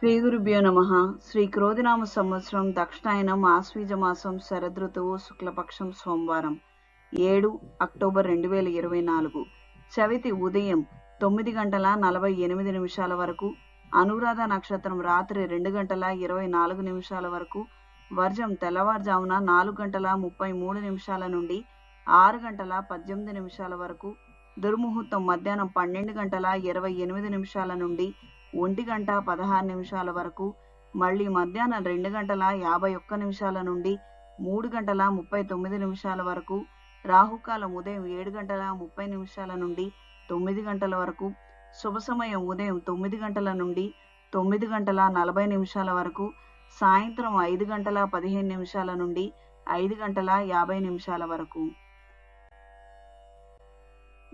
శ్రీ గురుభ్యో నమ. శ్రీ క్రోధినామ సంవత్సరం దక్షిణాయనం ఆశ్వీజ మాసం శరదృతువు శుక్లపక్షం సోమవారం. ఏడు అక్టోబర్ రెండు వేల ఇరవై నాలుగు. చవితి ఉదయం తొమ్మిది గంటల నలభై ఎనిమిది నిమిషాల వరకు అనురాధ నక్షత్రం రాత్రి రెండు గంటల ఇరవై నాలుగు నిమిషాల వరకు వర్జం తెల్లవారుజామున నాలుగు గంటల ముప్పై మూడు నిమిషాల నుండి ఆరు గంటల పద్దెనిమిది నిమిషాల వరకు దుర్ముహూర్తం మధ్యాహ్నం పన్నెండు గంటల ఇరవై ఎనిమిది నిమిషాల నుండి ఒంటి గంట పదహారు నిమిషాల వరకు మళ్ళీ మధ్యాహ్నం రెండు గంటల యాభై ఒక్క నిమిషాల నుండి మూడు గంటల ముప్పై తొమ్మిది నిమిషాల వరకు రాహుకాలం ఉదయం ఏడు గంటల ముప్పై నిమిషాల నుండి తొమ్మిది గంటల వరకు శుభ సమయం ఉదయం తొమ్మిది గంటల నుండి తొమ్మిది గంటల నలభై నిమిషాల వరకు సాయంత్రం ఐదు గంటల పదిహేను నిమిషాల నుండి ఐదు గంటల యాభై నిమిషాల వరకు.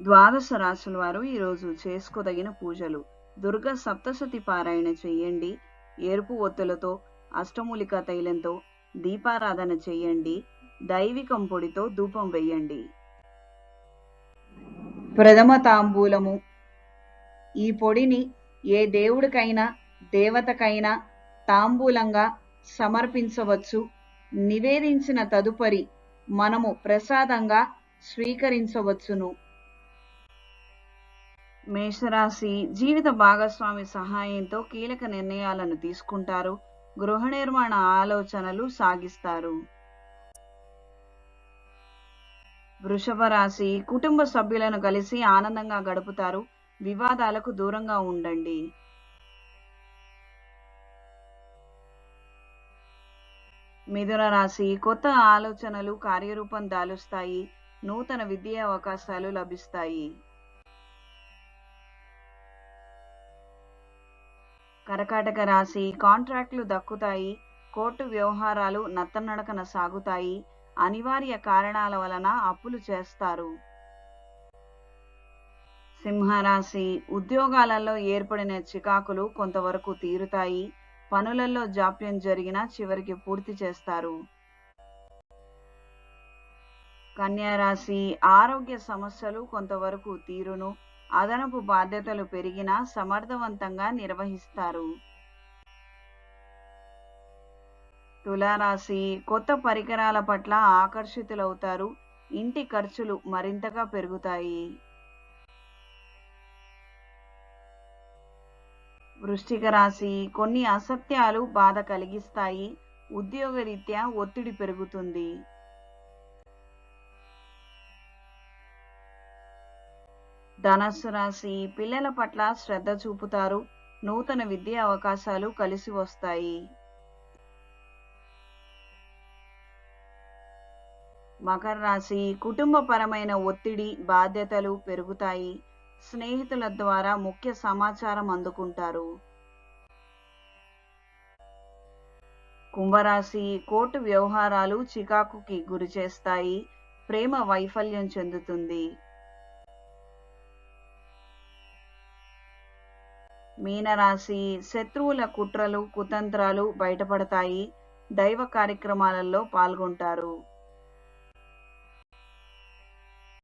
ద్వాదశ రాశుల వారు ఈరోజు చేసుకోదగిన పూజలు. దుర్గ సప్తసతి పారాయణ చెయ్యండి ఎరుపు ఒత్తులతో అష్టమూలిక తైలంతో దీపారాధన చెయ్యండి దైవికం పొడితో ధూపం వెయ్యండి ప్రథమ తాంబూలము. ఈ పొడిని ఏ దేవుడికైనా దేవతకైనా తాంబూలంగా సమర్పించవచ్చు. నివేదించిన తదుపరి మనము ప్రసాదంగా స్వీకరించవచ్చును. మేషరాశి జీవిత భాగస్వామి సహాయంతో కీలక నిర్ణయాలను తీసుకుంటారు. గృహ నిర్మాణ ఆలోచనలు సాగిస్తారు. వృషభ రాశి కుటుంబ సభ్యులను కలిసి ఆనందంగా గడుపుతారు. వివాదాలకు దూరంగా ఉండండి. మిథున రాశి కొత్త ఆలోచనలు కార్యరూపం దాలుస్తాయి. నూతన విద్యా అవకాశాలు లభిస్తాయి. కరకాటక రాశి కాంట్రాక్టులు దక్కుతాయి కోర్టు వ్యవహారాలు నత్తనడకన సాగుతాయి అనివార్య కారణాల వలన అప్పులు చేస్తారు. సింహరాశి ఉద్యోగాలలో ఏర్పడిన చికాకులు కొంతవరకు తీరుతాయి పనులలో జాప్యం జరిగినా చివరికి పూర్తి చేస్తారు. కన్యారాశి ఆరోగ్య సమస్యలు కొంతవరకు తీరును అదనపు బాధ్యతలు పెరిగినా సమర్థవంతంగా నిర్వహిస్తారు. తులారాశి కొత్త పరికరాల పట్ల ఆకర్షితులవుతారు. ఇంటి ఖర్చులు మరింతగా పెరుగుతాయి. వృష్టిక రాశి కొన్ని అసత్యాలు బాధ కలిగిస్తాయి. ఉద్యోగరీత్యా ఒత్తిడి పెరుగుతుంది. ధనస్సు రాశి పిల్లల పట్ల శ్రద్ధ చూపుతారు. నూతన విద్యా అవకాశాలు కలిసి వస్తాయి. మకర రాశి కుటుంబపరమైన ఒత్తిడి బాధ్యతలు పెరుగుతాయి. స్నేహితుల ద్వారా ముఖ్య సమాచారం అందుకుంటారు. కుంభరాశి కోర్టు వ్యవహారాలు చికాకుకి గురి చేస్తాయి ప్రేమ వైఫల్యం చెందుతుంది. మీనరాశి శత్రువుల కుట్రలు కుతంత్రాలు బయటపడతాయి. దైవ కార్యక్రమాలలో పాల్గొంటారు.